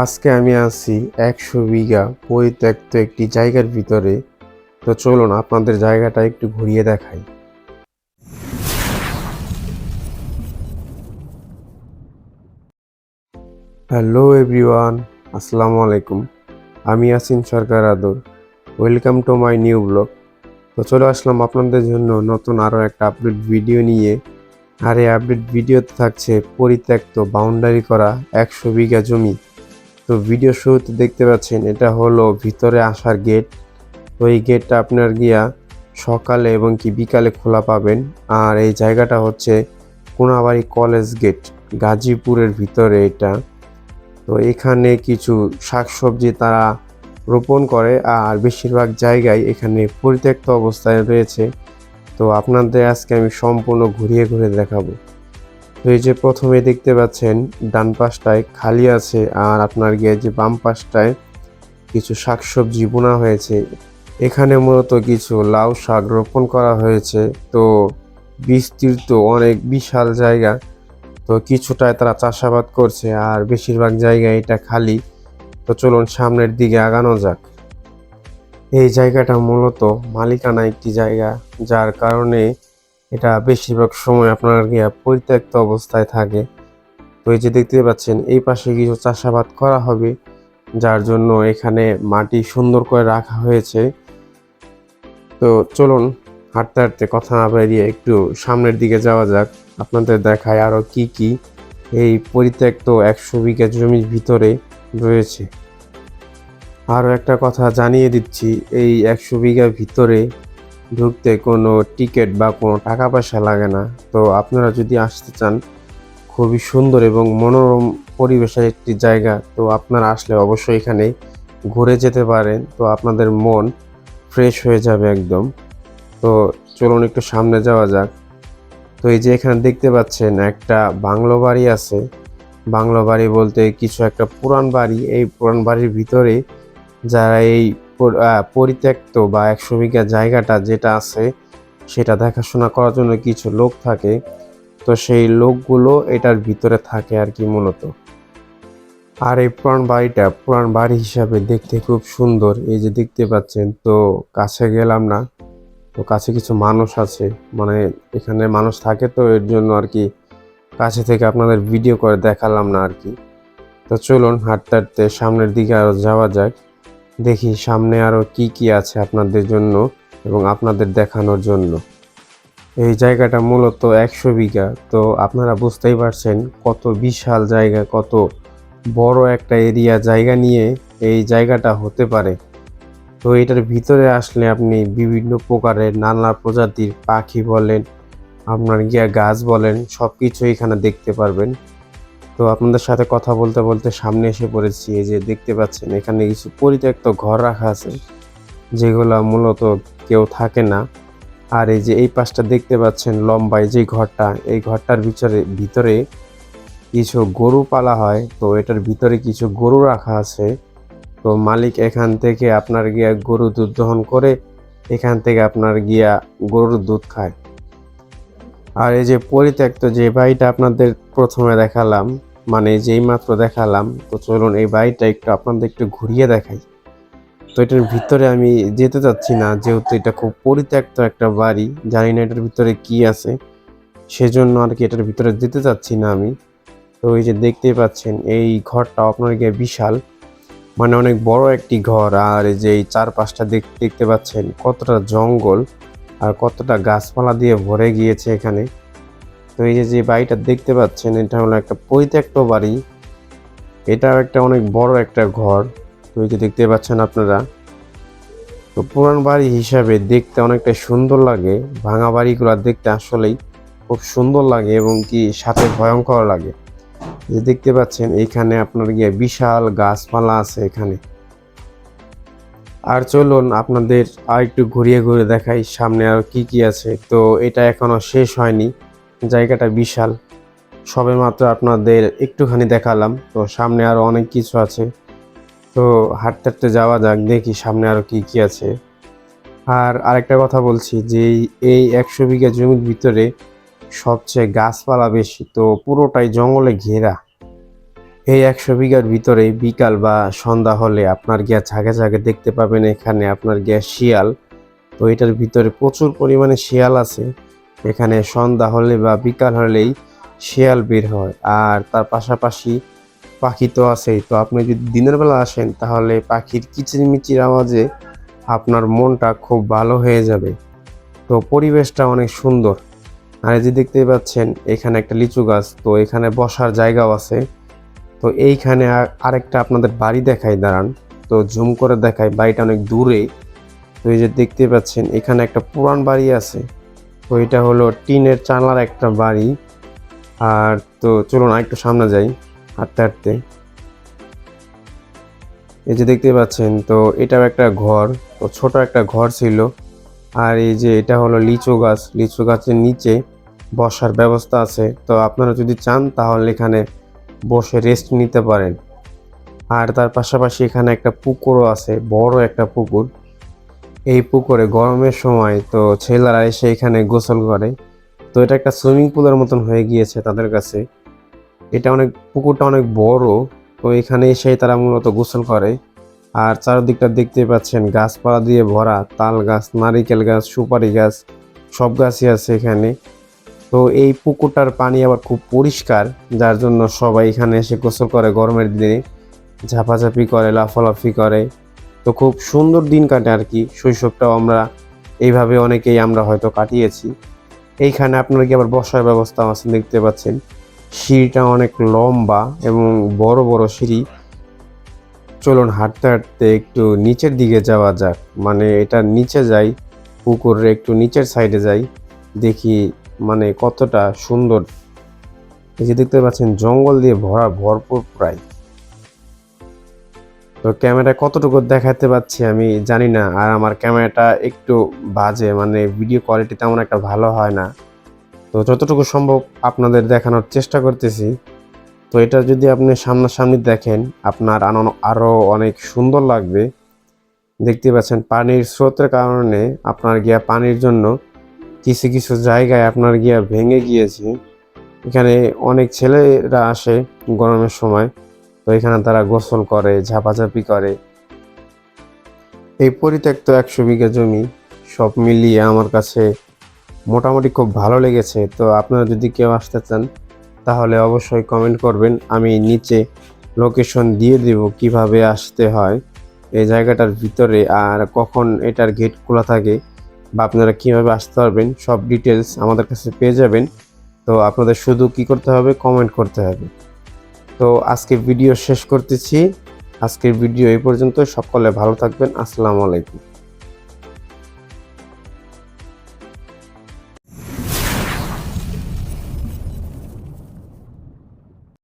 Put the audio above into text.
আজকে আমি আছি একশো বিঘা পরিত্যক্ত একটি জায়গার ভিতরে। তো চলুন আপনাদের জায়গাটা একটু ঘুরিয়ে দেখাই। হ্যালো এভরিওয়ান, আসসালামু আলাইকুম। আমি Asin Sarkar Adar. Welcome to my new blog. তো চলে আসলাম আপনাদের জন্য নতুন আরও একটা আপডেট ভিডিও নিয়ে। আর এই আপডেট ভিডিওতে থাকছে পরিত্যক্ত বাউন্ডারি করা একশো বিঘা জমি। তো ভিডিও শুরুতে দেখতে পাচ্ছেন, এটা হলো ভিতরে আসার গেট তো এই গেটটা আপনার গিয়া সকালে এবং কি বিকালে খোলা পাবেন। আর এই জায়গাটা হচ্ছে কোনাবাড়ি কলেজ গেট গাজীপুরের ভিতরে এটা। তো এখানে কিছু শাকসবজি তারা রোপণ করে, আর বেশিরভাগ জায়গায় এখানে পরিত্যক্ত অবস্থায় রয়েছে। তো আপনাদের আজকে আমি সম্পূর্ণ ঘুরিয়ে ঘুরে দেখাবো। তো এই যে প্রথমে দেখতে পাচ্ছেন, ডান পাশটায় খালি আছে আর আপনার গিয়ে যে বাম পাশটায় কিছু শাকসবজি বোনা হয়েছে। এখানে মূলত কিছু লাউ শাক রোপণ করা হয়েছে। তো বিস্তৃত অনেক বিশাল জায়গা। তো কিছুটায় তারা চাষাবাদ করছে আর বেশিরভাগ জায়গায় এটা খালি। তো চলুন সামনের দিকে আগানো যাক। এই জায়গাটা মূলত মালিকানা একটি জায়গা, যার কারণে এটা বেশিরভাগ সময় আপনার গিয়া পরিত্যক্ত অবস্থায় থাকে। তো এই যে দেখতে পাচ্ছেন, এই পাশে কিছু চাষাবাদ করা হবে, যার জন্য এখানে মাটি সুন্দর করে রাখা হয়েছে। তো চলুন, হাঁটতে হাঁটতে কথা না বেরিয়ে একটু সামনের দিকে যাওয়া যাক। আপনাদের দেখায় আরও কি কি এই পরিত্যক্ত একশো বিঘা জমির ভিতরে রয়েছে। আরও একটা কথা জানিয়ে দিচ্ছি, এই একশো বিঘার ভিতরে ঢুকতে কোনো টিকিট বা কোনো টাকা পয়সা লাগে না। তো আপনারা যদি আসতে চান, খুবই সুন্দর এবং মনোরম পরিবেশের একটি জায়গা, তো আপনারা আসলে অবশ্যই এখানে ঘুরে যেতে পারেন। তো আপনাদের মন ফ্রেশ হয়ে যাবে একদম। তো চলুন একটু সামনে যাওয়া যাক। তো এই যে এখানে দেখতে পাচ্ছেন, একটা বাংলো বাড়ি আছে। বাংলো বাড়ি বলতে কিছু একটা পুরান বাড়ি। এই পুরান বাড়ির ভিতরে যারা এই পরিত্যক্ত বা একশো বিঘা জায়গাটা যেটা আছে, সেটা দেখাশোনা করার জন্য কিছু লোক থাকে। তো সেই লোকগুলো এটার ভিতরে থাকে আর কি মূলত। আর এই পুরান বাড়িটা, পুরান বাড়ি হিসাবে দেখতে খুব সুন্দর। এই যে দেখতে পাচ্ছেন, তো কাছে গেলাম না। তো কাছে কিছু মানুষ আছে। মানে এখানে মানুষ থাকে তো, এর জন্য আর কি কাছে থেকে আপনাদের ভিডিও করে দেখালাম না আর কি। তো চলুন, হাঁটতে হাঁটতে সামনের দিকে আরও যাওয়া যাক। দেখি সামনে আরও কি কি আছে আপনাদের জন্য এবং আপনাদের দেখানোর জন্য। এই জায়গাটা মূলত একশো বিঘা, তো আপনারা বুঝতেই পারছেন কত বিশাল জায়গা, কত বড় একটা এরিয়া জায়গা নিয়ে এই জায়গাটা হতে পারে। তো এটার ভিতরে আসলে আপনি বিভিন্ন প্রকারের নানা প্রজাতির পাখি বলেন, আপনার গিয়া গাছ বলেন সব কিছু এখানে দেখতে পারবেন। তো আপনাদের সাথে কথা বলতে বলতে সামনে এসে পড়েছি, এই যে দেখতে পাচ্ছেন, এখানে কিছু পরিত্যক্ত ঘর রাখা আছে, যেগুলো মূলত কেউ থাকে না। আর এই যে এই পাশটা দেখতে পাচ্ছেন লম্বায় যে ঘরটা, এই ঘরটার ভিতরে ভিতরে কিছু গরু পালা হয়, তো এটার ভিতরে কিছু গরু রাখা আছে। তো মালিক এখান থেকে আপনার গিয়া গরু দুধ দহন করে এখান থেকে আপনার গিয়া গরুর দুধ খায়। আর এই যে পরিত্যক্ত যে বাড়িটা আপনাদের প্রথমে দেখালাম মানে যেই মাত্র দেখালাম, তো চলুন এই বাড়িটা একটু আপনাদের একটু ঘুরিয়ে দেখাই। তো এটার ভিতরে আমি যেতে চাচ্ছি না, যেহেতু এটা খুব পরিত্যক্ত একটা বাড়ি, জানি না এটার ভিতরে কি আছে, সেজন্য আর কি এটার ভিতরে যেতে চাচ্ছি না আমি। তো এই যে দেখতেই পাচ্ছেন, এই ঘরটা আপনার গিয়ে বিশাল মানে অনেক বড় একটি ঘর, আর এই যে এই চারপাশটা দেখ, দেখতে পাচ্ছেন কতটা জঙ্গল, আর কতটা গাছপালা দিয়ে ভরে গিয়েছে এখানে। তো এই যে বাড়িটা দেখতে পাচ্ছেন, এটা হলো একটা পরিত্যক্ত বাড়ি। এটাও একটা অনেক বড় একটা ঘর। তো এই যে দেখতে পাচ্ছেন আপনারা, তো পুরান বাড়ি হিসাবে দেখতে অনেকটা সুন্দর লাগে। ভাঙা বাড়িগুলো দেখতে আসলেই খুব সুন্দর লাগে এবং কি সাথে ভয়ঙ্কর লাগে। যে দেখতে পাচ্ছেন এইখানে আপনার গিয়ে বিশাল গাছপালা আছে এখানে। আর চলুন আপনাদের আর একটু ঘুরিয়ে ঘুরে দেখাই সামনে আর কি কি আছে। তো এটা এখনও শেষ হয়নি। জায়গাটা বিশাল। সবে মাত্র আপনাদের একটুখানি দেখালাম, তো সামনে আরও অনেক কিছু আছে। তো হাঁটতে হাঁটতে যাওয়া যাক, দেখি সামনে আরও কি কি আছে। আর আরেকটা কথা বলছি যে, এই- একশো বিঘা জমির ভিতরে সবচেয়ে গাছপালা বেশি, তো পুরোটাই জঙ্গলে ঘেরা। এই একশো বিঘার ভিতরে বিকাল বা সন্ধ্যা হলে আপনার গিয়া ঝাঁকে ঝাঁকে দেখতে পাবেন এখানে আপনার গিয়া শিয়াল। তো এটার ভিতরে প্রচুর পরিমাণে শিয়াল আছে। এখানে সন্ধ্যা হলে বা বিকাল হলেই শিয়াল বের হয়। আর তার পাশাপাশি পাখি তো আছেই। তো আপনি যদি দিনের বেলা আসেন, তাহলে পাখির কিচিরমিচির আওয়াজে আপনার মনটা খুব ভালো হয়ে যাবে। তো পরিবেশটা অনেক সুন্দর। আর এই যে দেখতে পাচ্ছেন, এখানে একটা লিচু গাছ, তো এখানে বসার জায়গাও আছে। তো এইখানে আর- আরেকটা আপনাদের বাড়ি দেখাই, দাঁড়ান। তো জুম করে দেখায় বাড়িটা অনেক দূরে। তো এই যে দেখতে পাচ্ছেন, এখানে একটা পুরান বাড়ি আছে। তো এটা হলো টিনের চালার একটা বাড়ি। আর তো চলুন আরেকটু সামনে যাই, হাঁটতে হাঁটতে। এই যে দেখতে পাচ্ছেন, তো এটাও একটা ঘর, তো ছোট একটা ঘর ছিল। আর এই যে এটা হলো লিচু গাছ, লিচু গাছের নিচে বসার ব্যবস্থা আছে। তো আপনারা যদি চান, তাহলে এখানে বসে রেস্ট নিতে পারেন। আর তার পাশাপাশি এখানে একটা পুকুরও আছে, বড় একটা পুকুর। এই পুকুরে গরমের সময় তো ছেলেরা এসে এখানে গোসল করে। তো এটা একটা সুইমিং পুলের মতন হয়ে গিয়েছে তাদের কাছে। এটা অনেক, পুকুরটা অনেক বড়, তো এখানে এসে তারা মূলত গোসল করে। আর চারদিকটা দেখতে পাচ্ছেন গাছপালা দিয়ে ভরা, তাল গাছ, নারিকেল গাছ, সুপারি গাছ, সব গাছই আছে এখানে। তো এই পুকুরটার পানি আবার খুব পরিষ্কার, যার জন্য সবাই এখানে এসে গোসল করে গরমের দিনে। ঝাপাঝাপি করে, লাফালাফি করে। তো খুব সুন্দর দিন কাটে আর কি। শৈশবটাও আমরা এইভাবে অনেকেই আমরা হয়তো কাটিয়েছি। এইখানে আপনারা কি আবার বসার ব্যবস্থা আছে দেখতে পাচ্ছেন? সিঁড়িটা অনেক লম্বা এবং বড় বড় সিঁড়ি। চলুন হাঁটতে হাঁটতে একটু নিচের দিকে যাওয়া যাক। মানে এটা নিচে যাই, পুকুরের একটু নিচের সাইডে যাই, দেখি মানে কতটা সুন্দর। এই যে দেখতে পাচ্ছেন, জঙ্গল দিয়ে ভরা ভরপুর প্রায়। তো ক্যামেরা কতটুকু দেখাতে পাচ্ছি আমি জানি না, আর আমার ক্যামেরাটা একটু বাজে মানে ভিডিও কোয়ালিটি তেমন একটা ভালো হয় না। তো যতটুকু সম্ভব আপনাদের দেখানোর চেষ্টা করতেছি। তো এটা যদি আপনি সামনাসামনি দেখেন, আপনার আনো- আরও অনেক সুন্দর লাগবে। দেখতে পাচ্ছেন পানির স্রোতের কারণে আপনার গিয়া পানির জন্য কিছু কিছু জায়গায় আপনার গিয়া ভেঙে গিয়েছে। এখানে অনেক ছেলেরা আসে গরমের সময়। তো এখানে তারা গোসল করে, ঝাপাঝাপি করে। এই পরিত্যক্ত একশো বিঘা জমি সব মিলিয়ে আমার কাছে মোটামুটি খুব ভালো লেগেছে। তো আপনারা যদি কেউ আসতে চান, তাহলে অবশ্যই কমেন্ট করবেন। আমি নিচে লোকেশন দিয়ে দেব কীভাবে আসতে হয়, এই জায়গাটার ভিতরে আর কখন এটার গেট খোলা থাকে বা আপনারা কীভাবে আসতে পারবেন, সব ডিটেলস আমাদের কাছে পেয়ে যাবেন। তো আপনাদের শুধু কি করতে হবে? কমেন্ট করতে হবে। তো আজকে ভিডিও শেষ করতেছি। আজকের ভিডিও এই পর্যন্ত সকলে ভালো থাকবেন। আসসালামু আলাইকুম।